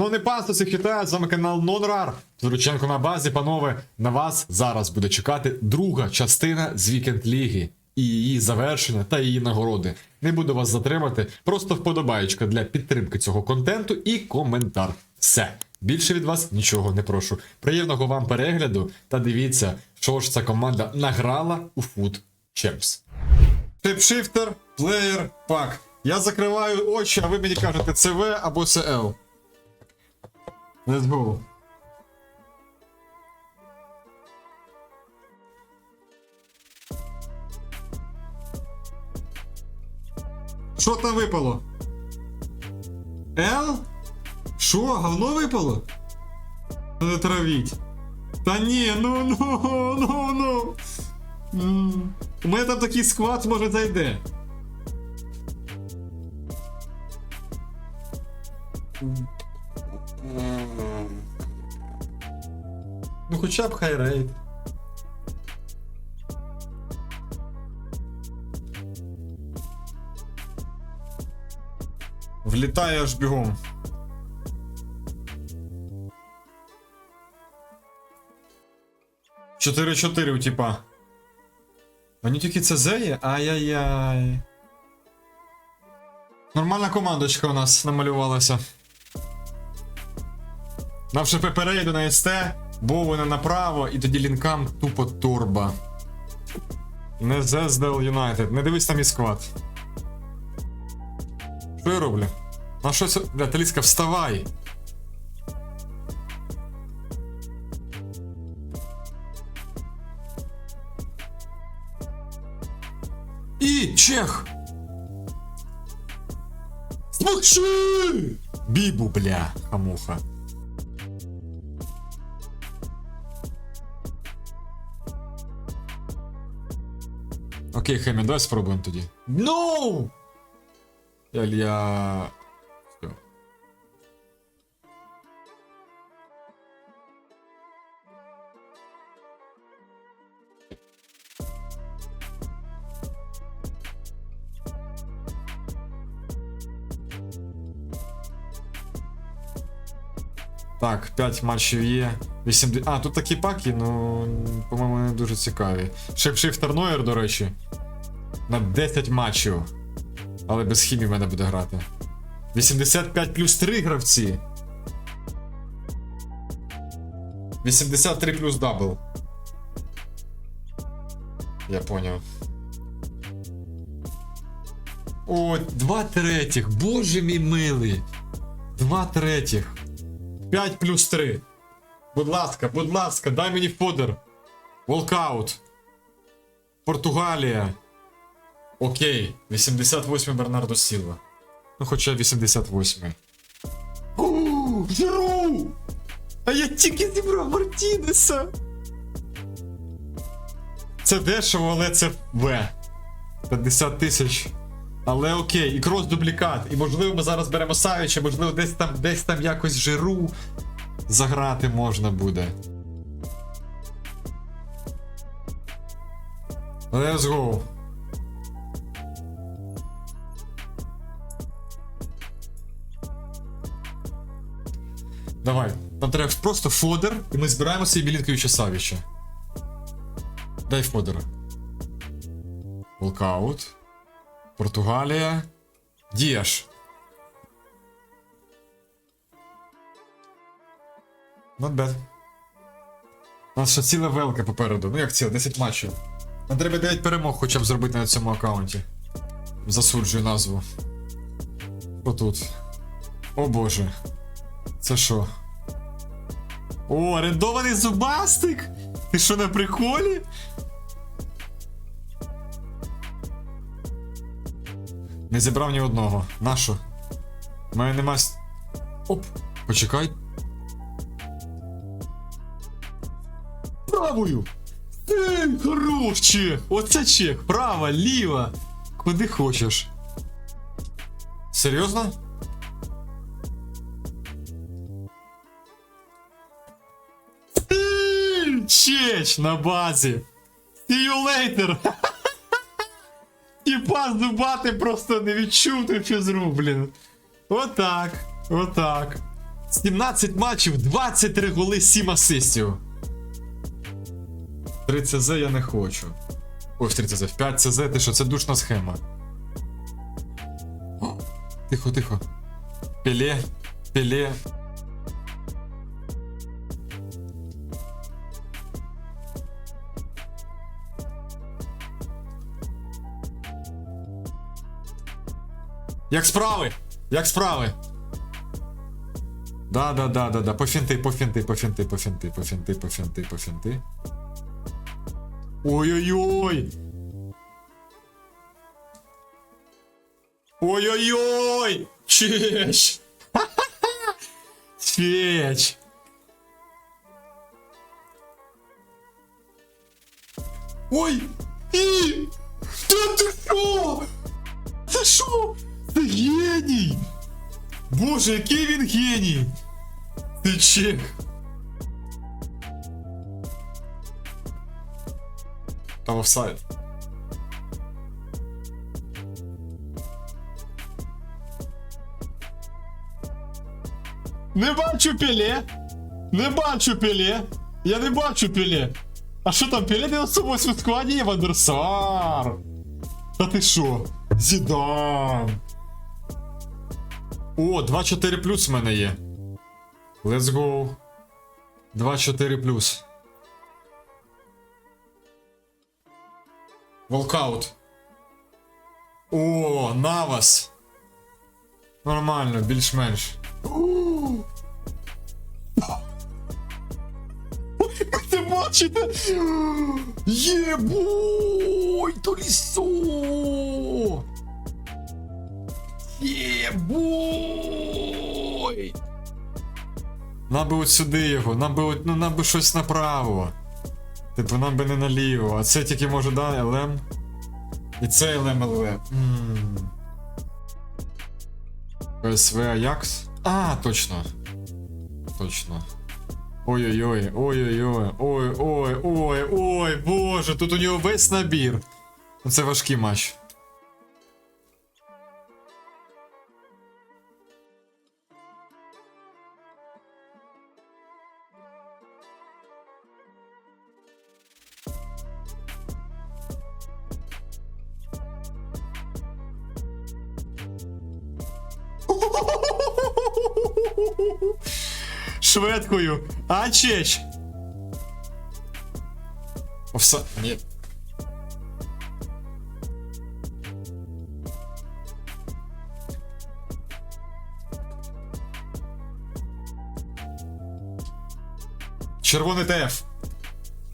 Шановний пастор, всіх вітаю, з вами канал Нонрар. Зрученко на базі, панове. На вас зараз буде чекати друга частина з Вікенд Ліги і її завершення та її нагороди. Не буду вас затримати, просто вподобаєчка для підтримки цього контенту і коментар. Все. Більше від вас нічого не прошу. Приємного вам перегляду та дивіться, що ж ця команда награла у Food Champs. Шипшифтер, плеєр, пак. Я закриваю очі, а ви мені кажете ЦВ або СЛ. Let's go. Що там випало? Л? Що, говно випало? Не травіть. Та ні, ну ну ну ну. У мене там такий склад, може зайде. Хоча б хайрейт. Влітає аж бігом. Чотири-чотири у типа. Мені тільки це є? Ай-яй-яй. Нормальна командочка у нас намалювалася. Навше перейду на СТ, Бовина направо, і тоді лінкам тупо турбо. Не Зездел Юнайтед. Не дивись там і склад. Що я роблю? А що це? Бля, Таліска, вставай! І чех! Смокши! Бібу, бля, хамуха. Окей, Хемі, давай спробуємо тоді. No! Я... я... Так, 5 матчів є. 80... А, тут такі паки, ну, по-моєму, не дуже цікаві. Шепшифтер Нойер, до речі. На 10 матчів. Але без хімії в мене буде грати. 85 плюс 3 гравці. 83 плюс дабл. Я поняв. О, два третіх. Боже мій милий. Два третіх. 5 плюс 3. Будь ласка, будь ласка, дай мені фодер. Волкаут. Португалія. Окей, 88 Бернардо Сілва. Ну, хоча 88. Ууу, Жиру! А я тільки зібрав Мартінеса. Це дешево, але це В. 50 тисяч. Але окей, і крос дублікат. І можливо ми зараз беремо Савіча, можливо, десь там десь там якось жиру заграти можна буде. Let's go. Давай. Нам треба просто фодер, і ми збираємося і білінкою Савіча. Дай фодера. Волкаут. Португалія. Діаш. Not bad. У нас ще ціла велка попереду. Ну як ціла, 10 матчів. Нам треба 9 перемог хоча б зробити на цьому аккаунті. Засуджую назву. Отут. О боже. Це що? О, орендований зубастик! Ти що на приколі? Не зібрав ні одного. Нащо? У мене нема. Оп! Почекай. Правою! Ей, хорош! Оце чех! Права, ліва! Куди хочеш. Серйозно? Ей, на базі! See you later! Тіпа зубати просто не відчув ту фізру, блін. Отак. Отак. 17 матчів, 23 голи, 7 асистів. 3 ЦЗ я не хочу. Ой, в 3 ЦЗ, в 5 ЦЗ, ти що, це душна схема. О, Тихо, тихо. Пеле, пеле. Як справи? Як справи? Да, да, да, да, да. Пофінти, пофінти, пофінти, пофінти, пофінти, пофінти, пофінти. Ой-ой-ой! Ой-ой-ой! Чеч! Чеч! Ой! І! Та ти що? Це що? Це геній! Боже, який він геній! Ти чек! Там офсайд. Не бачу піле! Не бачу піле! Я не бачу піле! А що там піле 98 в складі є Вандерсар? Та ти що? Зідан! О, 2-4 плюс в мене є. Let's go. 2-4 плюс. Волкаут. О, Навас. Нормально, більш-менш. Ви бачите? Єбой, то лісо! Єбой! Нам би от сюди його, нам би, от, ну, нам би щось направо. Типу, нам би не наліво, а це тільки може да, ЛМ. І це ЛМ ЛВ. Ммм. ПСВ Аякс? А, точно. Точно. Ой-ой-ой, ой-ой-ой, ой-ой, ой, боже, тут у нього весь набір. Це важкий матч. Шведкою. А чеч. Овса... Ні. Червоний ТФ.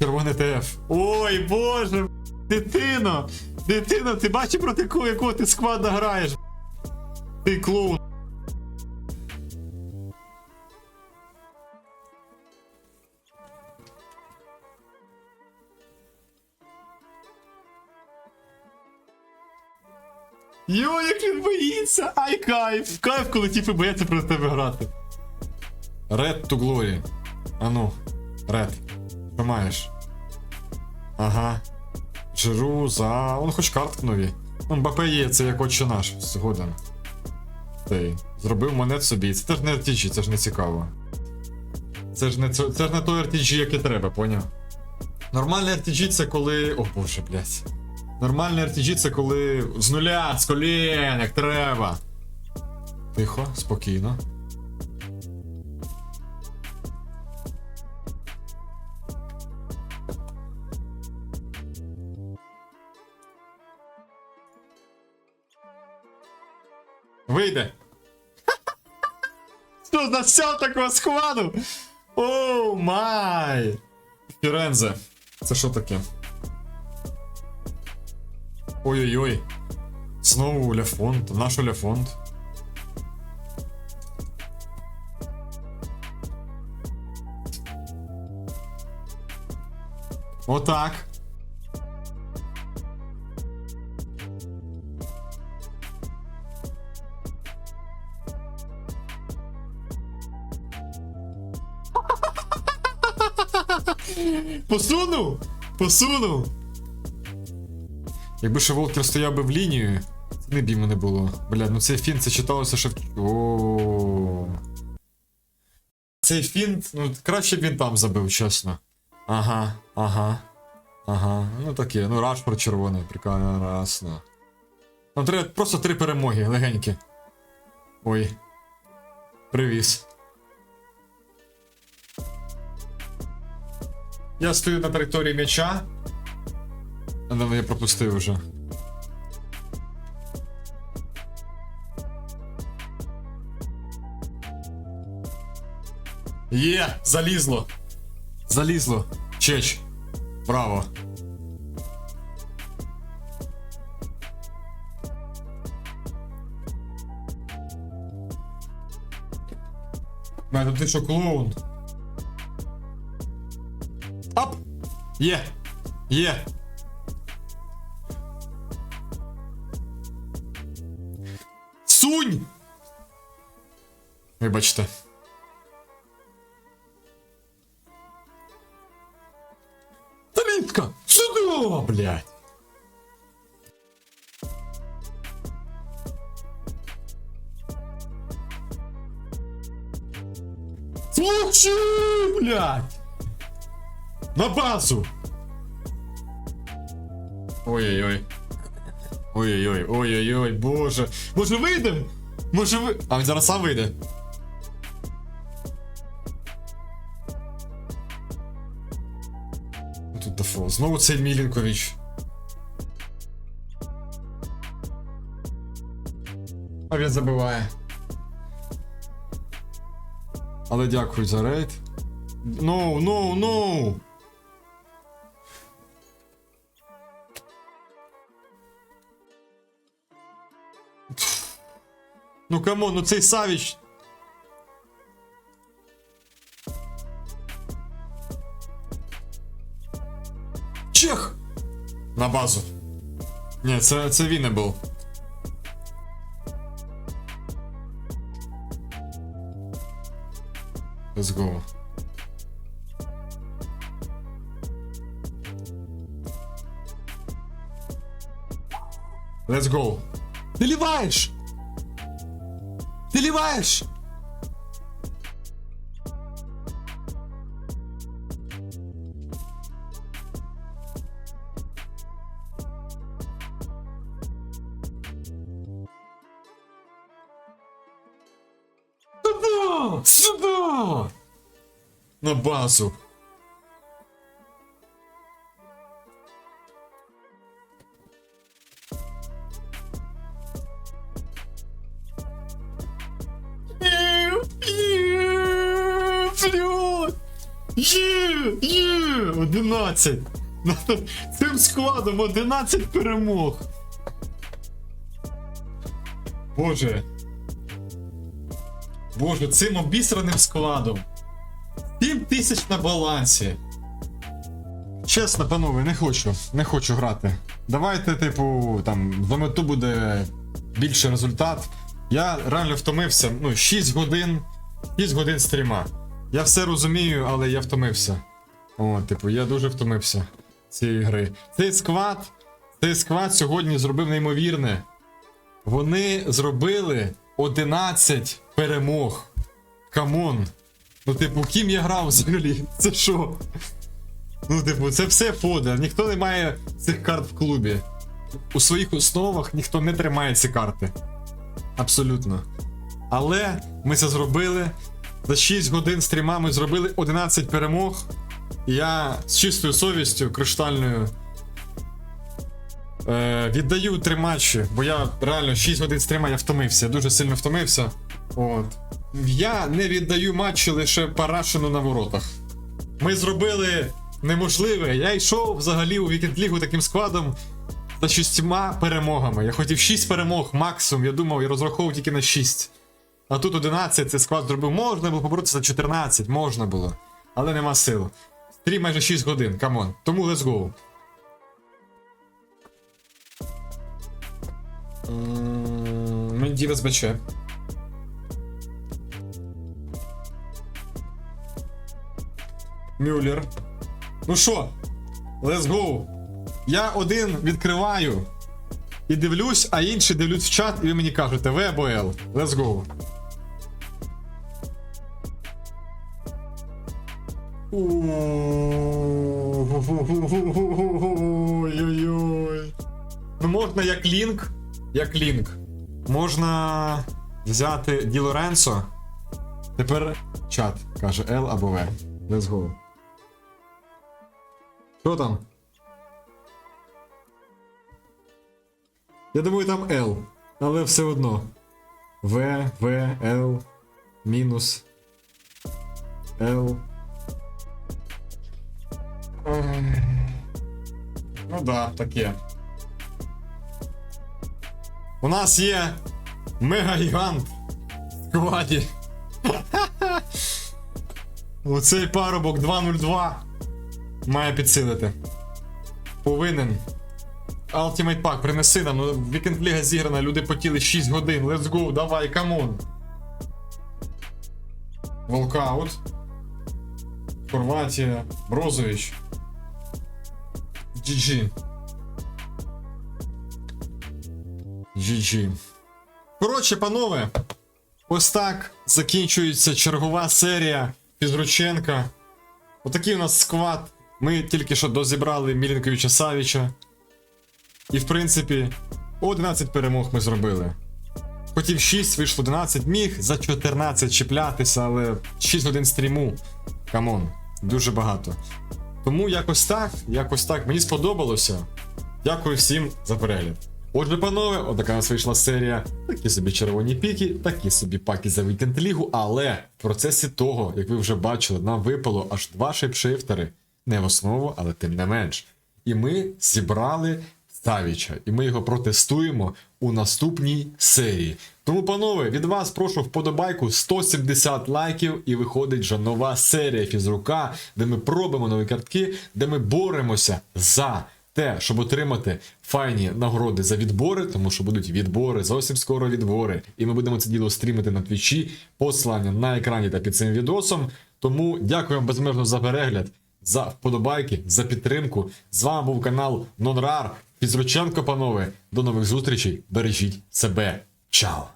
Червоний ТФ. Ой, боже, дитино! Дитино, ти бачиш проти кого якого ти складно граєш? Ти клоун. Йо, як він боїться! Ай кайф! Кайф, коли тіпи бояться проти тебе грати. Red to Glory. Ану, Red. Що маєш? Ага. Жиру за. Он хоч картки нові. Ну, Мбапе є, це як отче наш, згоден. Цей. Зробив монет собі. Це теж не RTG, це ж не цікаво. Це ж не, це ж не той RTG, який треба, поняв? Нормальний RTG це коли. О боже, блядь. Нормальний RPG це коли з нуля, з колін, як треба. Тихо, спокійно. Вийде. Що за все такого складу? Оу май! Фірензе. Це що таке? Ой-ой-ой. Знову Ляфонт. Наш Ляфонт. Отак. Посунув! Посунув! Якби ще Волкер стояв би в лінію, це не б йому не було. Бля, ну цей фін це читалося ще в. О. Цей фінт, ну краще б він там забив, чесно. Ага, ага. Ага. Ну таке, ну рашпор червоний, прекрасно. Ну, треба просто три перемоги, легенькі. Ой. Привіз. Я стою на території м'яча. Але я пропустив уже. Є! Залізло! Залізло! Чеч! Браво! Мене ти що клоун? Ап! Є! Є! Вибачте. Талітка! Сюди, блядь! Случай, блядь! На базу! Ой-ой-ой. Ой-ой-ой, ой-ой-ой, боже. Може вийдем? Може ви. А він зараз сам вийде. Тут Дафо. Знову цей Мілінкович. А він забиває. Але дякую за рейд. No, no, no! Ну камон, ну цей Савіч. Чех! На базу. Ні, це, це він не був. Let's go. Let's go. Ты ливаешь! Ты ливаешь! Сюда! На базу. Є, є, 11. Цим складом 11 перемог. Боже. Боже, цим обісраним складом. 7 тисяч на балансі. Чесно, панове, не хочу. Не хочу грати. Давайте, типу, там, за мету буде більший результат. Я реально втомився. Ну, 6 годин. 6 годин стріма. Я все розумію, але я втомився. О, типу, я дуже втомився цієї гри. Цей сквад, цей сквад сьогодні зробив неймовірне. Вони зробили 11 перемог. Камон. Ну, типу, ким я грав взагалі? Це що? Ну, типу, це все фодер. Ніхто не має цих карт в клубі. У своїх основах ніхто не тримає ці карти. Абсолютно. Але ми це зробили. За 6 годин стріма ми зробили 11 перемог. Я з чистою совістю, криштальною. Е, віддаю три матчі, бо я реально 6 годин стріма я втомився, дуже сильно втомився. От. Я не віддаю матчі лише Парашину на воротах. Ми зробили неможливе. Я йшов взагалі у Вікенд Лігу таким складом за шістьма перемогами. Я хотів 6 перемог максимум. Я думав, я розраховував тільки на 6. А тут 11 цей склад зробив. Можна було поборотися за 14, можна було. Але нема сил. Стрім майже 6 годин, камон. Тому let's go. Мені СБЧ. Мюллер. Ну що? Let's go. Я один відкриваю і дивлюсь, а інші дивлюсь в чат, і ви мені кажете В або Л. Let's go. Ой-ой-ой. Ну можна як лінк. Як лінк. Можна взяти Ді Лоренцо. Тепер чат каже L або V. Let's go. Що там? Я думаю, там L. Але все одно. В, В, L, мінус. L. Ну да, таке. У нас є мегагігант в складі. Оцей парубок 202 має підсилити. Повинен. Ultimate Pack, принеси нам. Ну, Вікенд Ліга зіграна, люди потіли 6 годин. Let's go, давай, камон. Волкаут. Хорватія. Брозович. GG. GG. Коротше, панове, ось так закінчується чергова серія Фізрученка. Отакий у нас склад. Ми тільки що дозібрали Мілінковича Савіча. І в принципі, 11 перемог ми зробили. Хотів 6, вийшло 11, міг за 14 чіплятися, але 6 годин стріму. Камон, дуже багато. Тому якось так, якось так. Мені сподобалося. Дякую всім за перегляд. Отже, панове, отака у нас вийшла серія. Такі собі червоні піки, такі собі паки за вікенд лігу, але в процесі того, як ви вже бачили, нам випало аж два шейпшифтери. Не в основу, але тим не менш. І ми зібрали Савіча, і ми його протестуємо у наступній серії. Тому, панове, від вас прошу вподобайку 170 лайків, і виходить вже нова серія фізрука, де ми пробуємо нові картки, де ми боремося за те, щоб отримати файні нагороди за відбори, тому що будуть відбори, зовсім скоро відбори. І ми будемо це діло стрімити на твічі, посилання на екрані та під цим відосом. Тому дякую вам безмежно за перегляд, за вподобайки, за підтримку. З вами був канал Нонрар. Фізрученко, панове. До нових зустрічей. Бережіть себе. Чао!